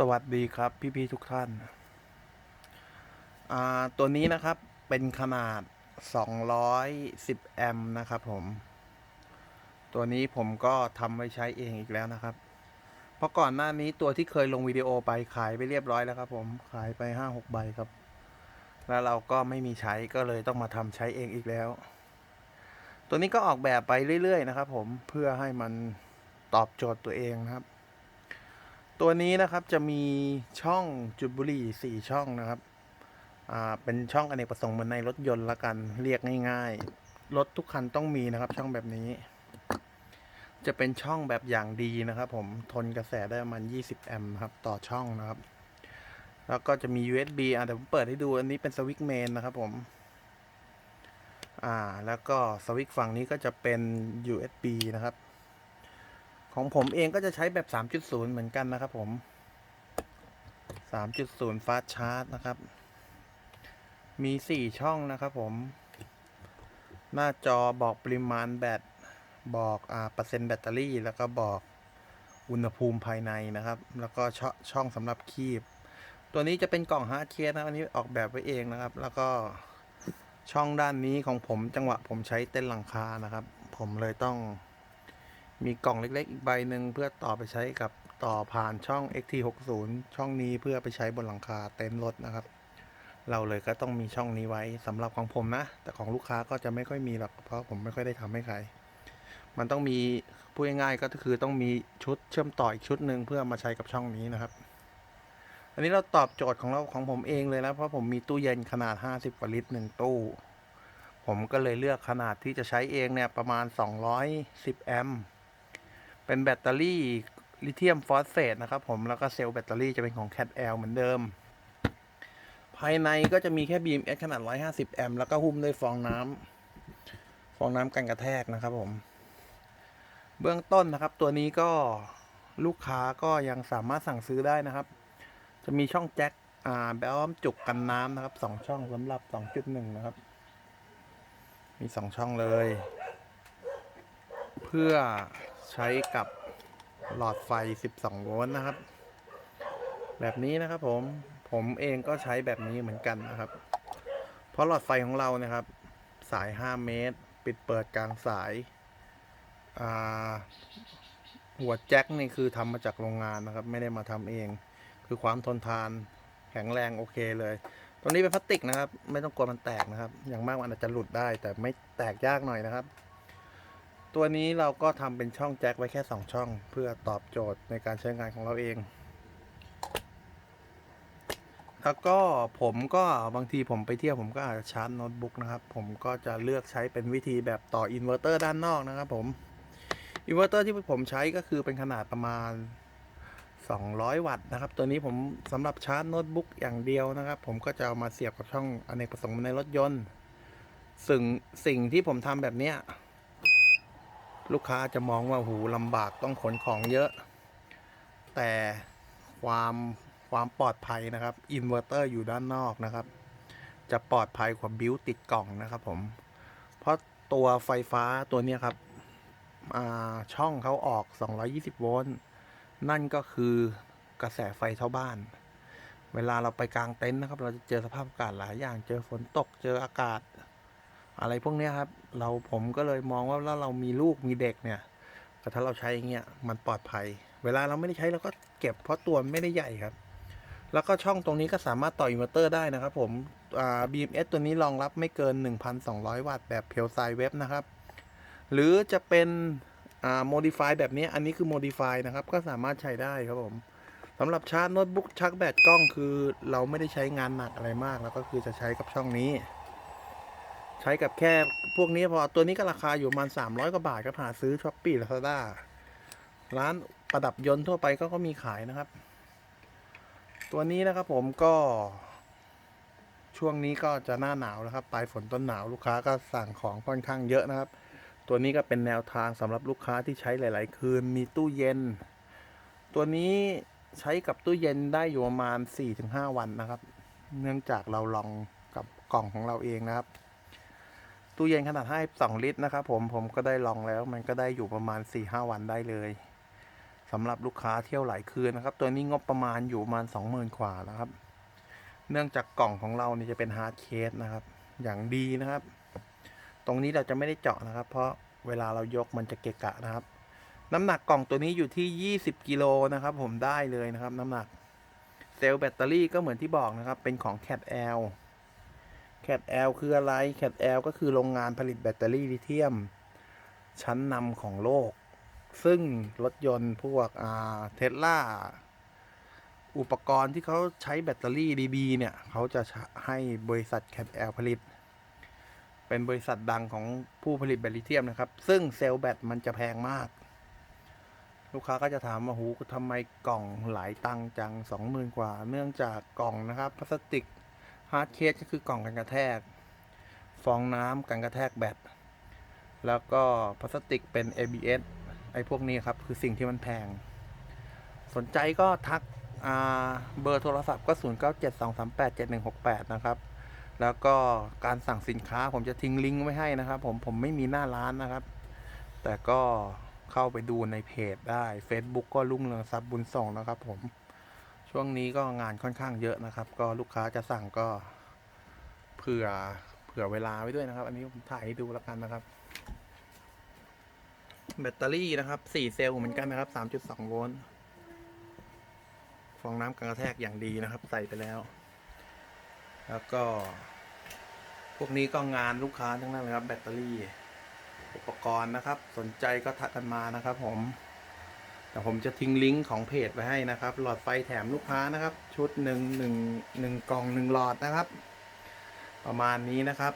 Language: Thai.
สวัสดีครับพี่ๆทุกท่านาตัวนี้นะครับเป็นขนาด 210 แอมป์นะครับผม ตัวนี้ผมก็ทำไว้ใช้เองอีกแล้วนะครับ เพราะก่อนหน้านี้ตัวที่เคยลงวิดีโอไปขายไปเรียบร้อยแล้วครับผมขายไป 5-6 ใบครับ แล้วเราก็ไม่มีใช้ก็เลยต้องมาทำใช้เองอีกแล้ว ตัวนี้ก็ออกแบบไปเรื่อยๆนะครับผมเพื่อให้มันตอบโจทย์ตัวเองนะครับ ตัวนี้นะครับจะมีช่องจุดบุหรี่สี่ช่องนะครับ อ่า เป็นช่องอเนกประสงค์เหมือนในรถยนต์ละกัน เรียกง่ายๆ รถทุกคันต้องมีนะครับ ช่องแบบนี้ จะเป็นช่องแบบอย่างดีนะครับ ผม ทนกระแสได้ประมาณ 20 แอมป์ครับ ต่อช่องนะครับ แล้วก็จะมี USB อะเดี๋ยวผมเปิดให้ดู อันนี้เป็นสวิตช์เมนนะครับ ผม อ่า แล้วก็สวิตช์ฝั่งนี้ก็จะเป็น USB นะครับ ของผมเองก็จะใช้แบบ 3.0 เหมือนกันนะครับผม 3.0 ฟาสชาร์จนะครับ มี 4 ช่องนะครับผม หน้าจอบอกปริมาณแบต บอกอ่าเปอร์เซ็นต์แบตเตอรี่ แล้วก็บอกอุณหภูมิภายในนะครับ แล้วก็ช่อช่องสำหรับคีบ ตัวนี้จะเป็นกล่องฮาร์ดเคสนะอันนี้ออกแบบไว้เองนะครับ แล้วก็ช่องด้านนี้ของผมจังหวะผมใช้เต้นหลังคานะครับ ผมเลยต้อง มีกล่องเล็กๆ อีกใบหนึ่งเพื่อต่อไปใช้กับต่อผ่านช่อง XT60 ช่องนี้เพื่อไปใช้บนหลังคาเต็นท์รถนะครับ เราเลยก็ต้องมีช่องนี้ไว้สำหรับของผมนะ แต่ของลูกค้าก็จะไม่ค่อยมีหรอกเพราะผมไม่ค่อยได้ทำให้ใคร มันต้องมีพูดง่ายๆก็คือต้องมีชุดเชื่อมต่ออีกชุดหนึ่งเพื่อมาใช้กับช่องนี้นะครับ อันนี้เราตอบโจทย์ของเราของผมเองเลยนะเพราะผมมีตู้เย็นขนาด 50กว่าลิตรหนึ่งตู้ผมก็เลยเลือกขนาดที่จะใช้เองเนี่ยประมาณ 210 แอมป์ เป็นแบตเตอรี่ลิเธียมฟอสเฟตนะครับผมแล้วก็เซลล์แบตเตอรี่จะเป็นของ Cat L เหมือนเดิม ภายในก็จะมีแค่ BMS ขนาด 150 แอมป์แล้วก็หุ้มด้วยฟองน้ำฟองน้ำกันกระแทกนะครับผม เบื้องต้นนะครับ ตัวนี้ก็ลูกค้าก็ยังสามารถสั่งซื้อได้นะครับ จะมีช่องแจ็คอ่าแบบว่าจุกกันน้ำนะครับสองช่องสำหรับ 2.1 นะครับ มีสองช่องเลย เพื่อ ใช้กับหลอดไฟ 12 โวลต์นะครับ แบบนี้นะครับผม ผมเองก็ใช้แบบนี้เหมือนกันนะครับ เพราะหลอดไฟของเรานะครับ สาย 5 เมตร ปิดเปิดกลางสายาหัวแจ็คนี่คือทำมาจากโรงงานนะครับ ไม่ได้มาทำเอง คือความทนทานแข็งแรงโอเคเลย ตัวนี้เป็นพลาสติกนะครับ ไม่ต้องกลัวมันแตกนะครับ อย่างมากมันอาจจะหลุดได้ แต่ไม่แตกยากหน่อยนะครับ ตัวนี้เราก็ทำเป็นช่องแจ็คไว้แค่ 2 ช่อง เพื่อตอบโจทย์ในการใช้งานของเราเอง แล้วก็ผมก็บางทีผมไปเที่ยวผมก็อาจจะชาร์จโน้ตบุ๊กนะครับ ผมก็จะเลือกใช้เป็นวิธีแบบต่ออินเวอร์เตอร์ด้านนอกนะครับผมอินเวอร์เตอร์ที่ผมใช้ก็คือเป็นขนาดประมาณ 200 วัตต์นะครับ ตัวนี้ผมสำหรับชาร์จโน้ตบุ๊กอย่างเดียวนะครับ ผมก็จะเอามาเสียบกับช่องอเนกประสงค์ในรถยนต์ ซึ่งสิ่งที่ผมทำแบบเนี้ย ลูกค้าจะมองว่าหูลำบากต้องขนของเยอะ แต่ความความปลอดภัยนะครับอินเวอร์เตอร์อยู่ด้านนอกนะครับ จะปลอดภัยกว่าบิวติดกล่องนะครับผม เพราะตัวไฟฟ้าตัวนี้ครับช่องเขาออก 220 โวลต์ นั่นก็คือกระแสไฟเท่าบ้าน เวลาเราไปกลางเต็นท์นะครับ เราจะเจอสภาพอากาศหลายอย่าง เจอฝนตก เจออากาศ อะไรพวกนี้ครับ เราผมก็เลยมองว่าถ้าเรามีลูกมีเด็กเนี่ยแต่ถ้าเราใช้อย่างเงี้ยมันปลอดภัย เวลาเราไม่ได้ใช้เราก็เก็บเพราะตัวไม่ได้ใหญ่ครับ แล้วก็ช่องตรงนี้ก็สามารถต่ออินเวอร์เตอร์ได้นะครับผม BMS ตัวนี้รองรับไม่เกิน 1,200 วัตต์แบบเพียวไซเว็บนะครับ หรือจะเป็นอ่า modify แบบนี้อันนี้คือ modify นะครับ ก็สามารถใช้ได้ครับผมสำหรับชาร์จโน้ตบุ๊กชักแบตกล้องคือเราไม่ได้ใช้งานหนักอะไรมาก แล้วก็คือจะใช้กับช่องนี้ ใช้กับแค่พวกนี้พอตัวนี้ก็ราคาอยู่ประมาณ300 กว่าบาทครับหาซื้อช้อปปี้ลาซาด้าร้านประดับยนต์ทั่วไปก็ก็มีขายนะครับ ตัวนี้นะครับผมก็ ช่วงนี้ก็จะหน้าหนาวแล้วครับปลายฝนต้นหนาวลูกค้าก็สั่งของค่อนข้างเยอะนะครับ ตัวนี้ก็เป็นแนวทางสำหรับลูกค้าที่ใช้หลาย ๆ คืนมีตู้เย็น ตัวนี้ใช้กับตู้เย็นได้อยู่ประมาณ 4-5 วันนะครับ เนื่องจากเราลองกับกล่องของเราเองนะครับ ตู้เย็นขนาด 52 ลิตรนะครับผมผมก็ได้ลองแล้ว มันก็ได้อยู่ประมาณ 4-5 วันได้เลยสำหรับลูกค้าเที่ยวหลายคืนนะครับ ตัวนี้งบประมาณอยู่ประมาณสองหมื่นกว่านะครับ เนื่องจากกล่องของเราเนี่ยจะเป็นฮาร์ดเคสนะครับ อย่างดีนะครับ ตรงนี้เราจะไม่ได้เจาะนะครับ เพราะเวลาเรายกมันจะเกะกะนะครับ น้ำหนักกล่องตัวนี้อยู่ที่ 20กิโลนะครับ ผมได้เลยนะครับ น้ำหนักเซลล์แบตเตอรี่ก็เหมือนที่บอกนะครับ เป็นของ Cat L Cat L คืออะไร Cat L ก็คือโรงงานผลิตแบตเตอรี่ลิเธียม ชั้นนำของโลก ซึ่งรถยนต์พวกเทสลาอุปกรณ์ที่เขาใช้แบตเตอรี่ดีๆเนี่ย เขาจะให้บริษัท Cat L ผลิต เป็นบริษัทดังของผู้ผลิตแบตลิเธียมนะครับ ซึ่งเซลล์แบตมันจะแพงมาก ลูกค้าก็จะถามว่าหูทำไมกล่องหลายตังจังสองหมื่นกว่า เนื่องจากกล่องนะครับพลาสติก ฮาร์ดเคสก็คือกล่องกันกระแทก ฟองน้ำกันกระแทกแบตแล้วก็พลาสติกเป็น ABS ไอ้พวกนี้ครับคือสิ่งที่มันแพง สนใจก็ทักเบอร์โทรศัพท์ก็ 0972387168 นะครับ แล้วก็การสั่งสินค้าผมจะทิ้งลิงก์ไว้ให้นะครับ ผมผมไม่มีหน้าร้านนะครับ แต่ก็เข้าไปดูในเพจได้ Facebook ก็รุ่งเรืองทรัพย์บุญส่งนะครับผม ช่วงนี้ก็งานค่อนข้างเยอะนะครับ ก็ลูกค้าจะสั่งก็เผื่อเผื่อเวลาไว้ด้วยนะครับ อันนี้ผมถ่ายให้ดูแล้วกันนะครับ แบตเตอรี่นะครับ4เซลล์เหมือนกันนะครับ3.2โวลต์ฟองน้ำกันกระแทกอย่างดีนะครับ ใส่ไปแล้ว แล้วก็ พวกนี้ก็งานลูกค้าทั้งนั้นเลยครับ แบตเตอรี่ อุปกรณ์นะครับ สนใจก็ทักกันมานะครับผม แต่ผมจะทิ้งลิงก์ของเพจไว้ให้นะครับ หลอดไฟแถมลูกค้านะครับ ชุดหนึ่งหนึ่งหนึ่งกล่องหนึ่งหลอดนะครับ ประมาณนี้นะครับ